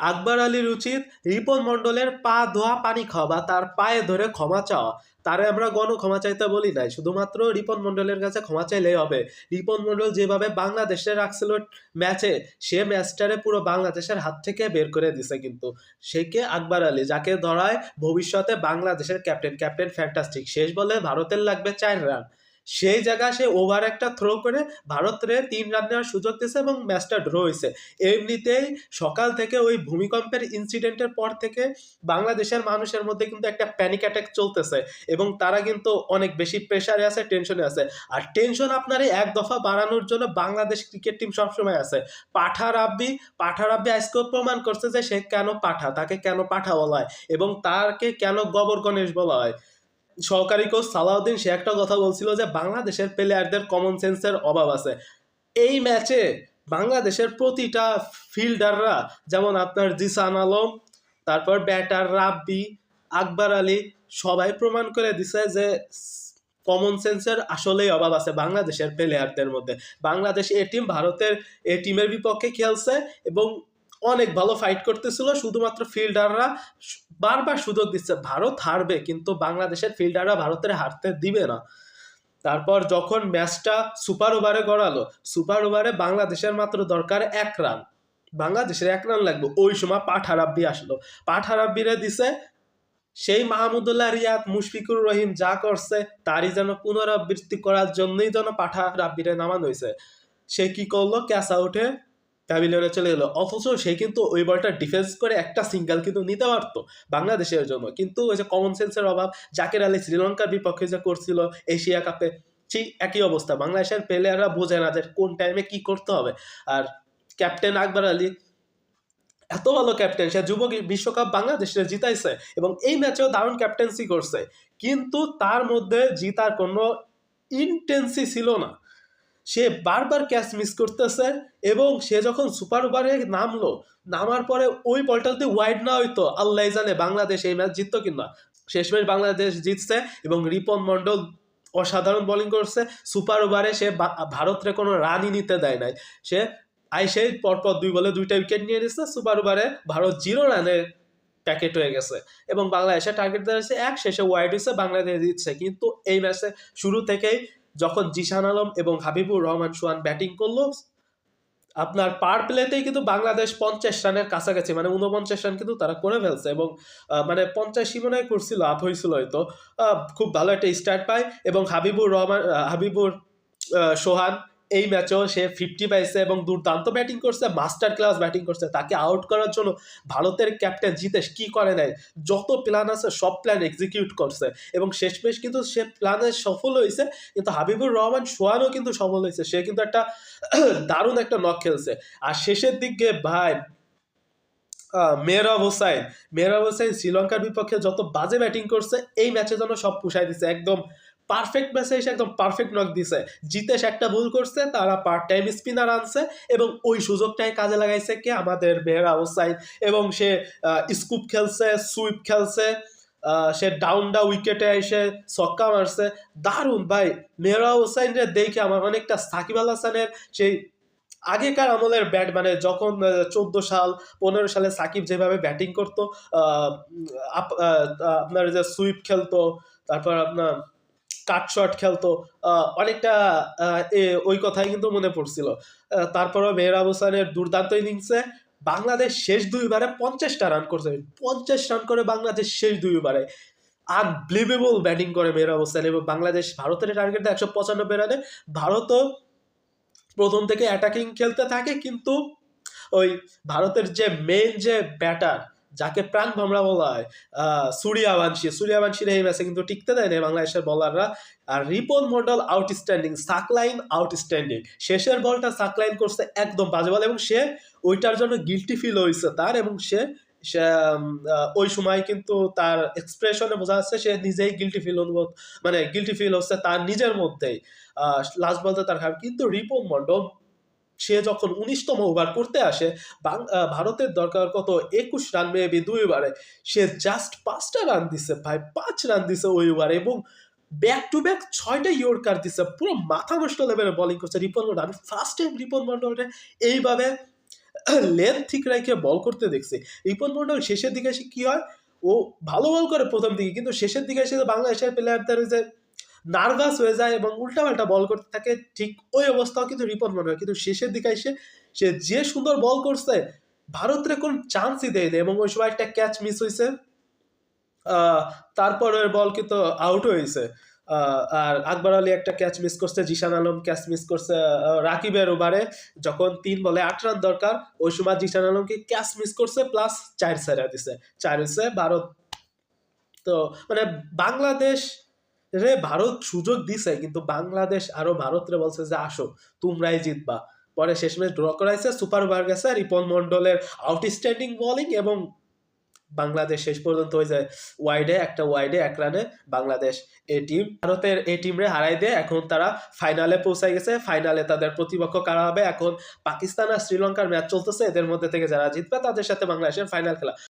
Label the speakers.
Speaker 1: আকবর আলীর উচিত রিপন মণ্ডলের পা ধোয়া পানি খাওয়া বা তার পায়ে ধরে ক্ষমা চাওয়া। তারে আমরা গণ ক্ষমা চাইতে বলি নাই, শুধুমাত্র রিপন মণ্ডলের কাছে ক্ষমা চাইলেই হবে। রিপন মণ্ডল যেভাবে বাংলাদেশে রাখছিল ম্যাচে, সে ম্যাচটারে পুরো বাংলাদেশের হাত থেকে বের করে দিছে কিন্তু। সে কে? আকবর আলী, যাকে ধরায় ভবিষ্যতে বাংলাদেশের ক্যাপ্টেন। Captain fantastic. শেষ বলে ভারতের লাগবে চার রান। সেই জায়গায় সে ওভার একটা থ্রো করে ভারতের তিন রান নেওয়ার সুযোগ দিয়েছে এবং ম্যাচটা ড্র হয়েছে। এমনিতেই সকাল থেকে ওই ভূমিকম্পের ইনসিডেন্টের পর থেকে বাংলাদেশের মানুষের মধ্যে কিন্তু একটা প্যানিক অ্যাটাক চলতেছে এবং তারা কিন্তু অনেক বেশি প্রেশারে আছে টেনশনে আছে। আর টেনশন আপনার এক দফা বাড়ানোর জন্য বাংলাদেশ ক্রিকেট টিম সবসময় আছে। পাঠা রাব্বি পাঠা রাব্বি আজকেও প্রমাণ করছে যে সে কেন পাঠা, তাকে কেন পাঠা বলা হয় এবং তাকে কেন গবর গণেশ বলা হয়। সহকারী কোচ সালাউদ্দিন, সে একটা কথা বলছিল যে বাংলাদেশের প্লেয়ারদের কমন সেন্সের অভাব আছে। এই ম্যাচে বাংলাদেশের প্রতিটা ফিল্ডাররা যেমন আপনার জিসান আলম, তারপর ব্যাটার রাব্বি, আকবর আলী, সবাই প্রমাণ করে দিছে যে কমন সেন্সের আসলেই অভাব আছে বাংলাদেশের প্লেয়ারদের মধ্যে। বাংলাদেশ এ টিম ভারতের এ টিমের বিপক্ষে খেলছে এবং অনেক ভালো ফাইট করতেছিল, শুধুমাত্র ফিল্ডাররা বারবার সুযোগ দিচ্ছে, ভারত হারবে, কিন্তু বাংলাদেশের ফিল্ডাররা ভারতের হারতে দিবে না। তারপর যখন ম্যাচটা সুপার ওভারে গড়ালো সুপার ওভারে বাংলাদেশের মাত্র দরকার এক রান বাংলাদেশের এক রান লাগবে, ওই সময় পাঠারাব্বি আসলো। পাঠারাব্বিরে দিছে, সেই মাহমুদুল্লাহ রিয়াদ, মুশফিকুর রহিম যা করছে, তারই যেন পুনরাবৃত্তি করার জন্যই যেন পাঠা রাব্বিরে নামানো হয়েছে। সে কি করল? ক্যাচ আউটে প্যাভিলিয়নে চলে গেলো। অথচ সে কিন্তু ওই বলটা ডিফেন্স করে একটা সিঙ্গেল কিন্তু নিতে পারতো বাংলাদেশের জন্য। কিন্তু ওই যে কমন সেন্সের অভাব, জাকের আলী শ্রীলঙ্কার বিপক্ষে যে করছিল এশিয়া কাপে ঠিক একই অবস্থা। বাংলাদেশের প্লেয়াররা বোঝে না যে কোন টাইমে কি করতে হবে। আর ক্যাপ্টেন আকবর আলী, এত ভালো ক্যাপ্টেন সে যুব বিশ্বকাপ বাংলাদেশে জিতাইছে এবং এই ম্যাচেও দারুণ ক্যাপ্টেন্সি করছে। কিন্তু তার মধ্যে জিতার কোনো ইন্টেন্সি ছিল না। সে বারবার ক্যাচ মিস করতেছে এবং সে যখন সুপার ওভারে নামলো, নামার পরে ওই বলটা যদি ওয়াইড না হইতো, আল্লাহ জানে বাংলাদেশ এই ম্যাচ জিততো কিনা। শেষমেশ বাংলাদেশ জিতছে এবং রিপন মন্ডল অসাধারণ বোলিং করছে। সুপার ওভারে সে ভারতরে কোনো রানই নিতে দেয় নাই। সে আইসে পরপর দুই বলে দুইটা উইকেট নিয়ে নিচ্ছে সুপার ওভারে ভারত জিরো রানে প্যাকেট হয়ে গেছে এবং বাংলাদেশে টার্গেট দিয়েছে এক, শেষে ওয়াইড হয়েছে বাংলাদেশ দিচ্ছে কিন্তু এই ম্যাচে শুরু থেকেই যখন জিশান আলম এবং হাবিবুর রহমান সোহান ব্যাটিং করল, আপনার পার প্লেতেই কিন্তু বাংলাদেশ পঞ্চাশ রানের কাছাকাছি মানে ঊনপঞ্চাশ রান কিন্তু তারা করে ফেলছে এবং মানে পঞ্চাশই মনে করছিল, আপ হয়েছিল হয়তো। খুব ভালো একটা স্টার্ট পায় এবং হাবিবুর রহমান হাবিবুর সোহান এই ম্যাচেও সে ফিফটি পাইছে এবং দুর্দান্ত ব্যাটিং করছে মাস্টার ক্লাস ব্যাটিং করছে। তাকে আউট করার জন্য ভারতের ক্যাপ্টেন জিতেশ কি করে নাই? যত প্ল্যান আছে, সব প্ল্যান এক্সিকিউট করছে। এবং শেষমেশ কিন্তু সে প্ল্যানে সফল হয়েছে, কিন্তু হাবিবুর রহমান, সোহানও কিন্তু সফল হয়েছে। সে কিন্তু একটা দারুণ একটা নক খেলছে। আর শেষের দিকে ভাই মেহরাব হোসাইন। মেহরাব হোসাইন শ্রীলঙ্কার বিপক্ষে যত বাজে ব্যাটিং করছে, এই ম্যাচে যেন সব পুষাই দিছে। একদম পারফেক্ট ম্যাচে এসে একদম পারফেক্ট নক দিছে। জিতেশ একটা ভুল করছে, তারা পার্ট টাইম স্পিনার আনছে এবং ওই সুযোগটাই কাজে লাগাইছে কে? আমাদের মেহরা হোসাইন এবং সে স্কুপ খেলছে সুইপ খেলছে সে ডাউন ডা উইকেটে এসে ছক্কা মারছে। দারুণ ভাই মেহরা হোসাইন দেখে আমার অনেকটা সাকিব আল হাসানের সেই আগেকার আমলের ব্যাট মানে যখন চোদ্দ সাল, পনেরো সালে সাকিব যেভাবে ব্যাটিং করতো আপনার যে সুইপ খেলতো, তারপর আপনার কাট শট খেলতো অনেকটা ওই কথাই কিন্তু মনে পড়ছিল। তারপরও মেহরাব হোসেনের দুর্দান্ত ইনিংসে বাংলাদেশ শেষ দুইবারে পঞ্চাশটা রান করছে। পঞ্চাশ রান করে বাংলাদেশ শেষ দুইবারে আনবিলিভেবল ব্যাটিং করে মেহরাব হোসেন এবং বাংলাদেশ ভারতের টার্গেট একশো পঁচানব্বই রানে ভারতও প্রথম থেকে অ্যাটাকিং খেলতে থাকে, কিন্তু ওই ভারতের যে মেন যে ব্যাটার যাকে প্রাণ ভামরা বলা হয় সূর্যাবাংশী সূর্যাবাংশীর এই ম্যাচে কিন্তু টিকতে দেয় না বাংলাদেশের বলাররা আর রিপন মন্ডল আউটস্ট্যান্ডিং সাকলাইন আউটস্ট্যান্ডিং শেষের বলটা সাকলাইন করছে একদম বাজে বল এবং সে ওইটার জন্য গিলটি ফিল হয়েছে তার এবং সে ওই সময় কিন্তু তার এক্সপ্রেশনে বোঝা যাচ্ছে সে নিজেই গিলটি ফিল অনুভব মানে গিলটি ফিল হচ্ছে তার নিজের মধ্যেই। লাস্ট বলতে তার খারাপ কিন্তু রিপন মন্ডল সে যখন উনিশতম ওভার করতে আসে ভারতের দরকার কত একুশ রান মেবি দুই ওভারে, সে জাস্ট পাঁচটা রান দিছে, ভাই, পাঁচ রান দিছে ওই ওভারে এবং ব্যাক টু ব্যাক ছয়টা ইয়র্কার দিছে, পুরো মাথা নষ্ট লেভেলে বলিং করছে, রিপন মন্ডল, আমি ফার্স্ট টাইম রিপন মন্ডলটা এইভাবে লেন ঠিক রেখে বল করতে দেখছি। রিপন মন্ডল শেষের দিকে এসে কি হয়, ও ভালো বল করে প্রথম দিকে, কিন্তু শেষের দিকে এসে বাংলাদেশের প্লেয়ারদের যে নার্ভাস হয়ে যায় এবং উল্টাপাল্টা বল করতে থাকে ঠিক ওই অবস্থাও কিন্তু রিপন মনে হয়। কিন্তু শেষের দিকে এসে সে যে সুন্দর বল করছে ভারতের কোন চান্সই দেয়নি এবং ওই সময় একটা ক্যাচ মিস হয়েছে আহ, তারপরের বল কিন্তু আউট হয়েছে আর আকবর আলী একটা ক্যাচ মিস করছে জিশান আলম ক্যাচ মিস করছে রাকিবের ওভারে যখন তিন বলে আট রান দরকার ওই সময় জিশান আলমকে ক্যাচ মিস করছে প্লাস চার সাইরা দিছে। চার হয়েছে ভারত। তো মানে বাংলাদেশ ভারত সুযোগ দিছে, কিন্তু বাংলাদেশ আরও ভারতরে বলছে যে আসো, তোমরাই জিতবা। পরে শেষমেশ ড্র করাইছে, সুপার ওভার গেছে, রিপন মন্ডলের আউটস্ট্যান্ডিং বোলিং এবং বাংলাদেশ শেষ পর্যন্ত হয়ে যায় ওয়াইডে একটা ওয়াইডে এক রানে বাংলাদেশ এ টিম ভারতের এই টিমরে হারাই দিয়ে এখন তারা ফাইনালে পৌঁছে গেছে। ফাইনালে তাদের প্রতিপক্ষ কারা হবে? এখন পাকিস্তান আর শ্রীলঙ্কার ম্যাচ চলতেছে। এদের মধ্যে থেকে যারা জিতবে, তাদের সাথে বাংলাদেশের ফাইনাল খেলা।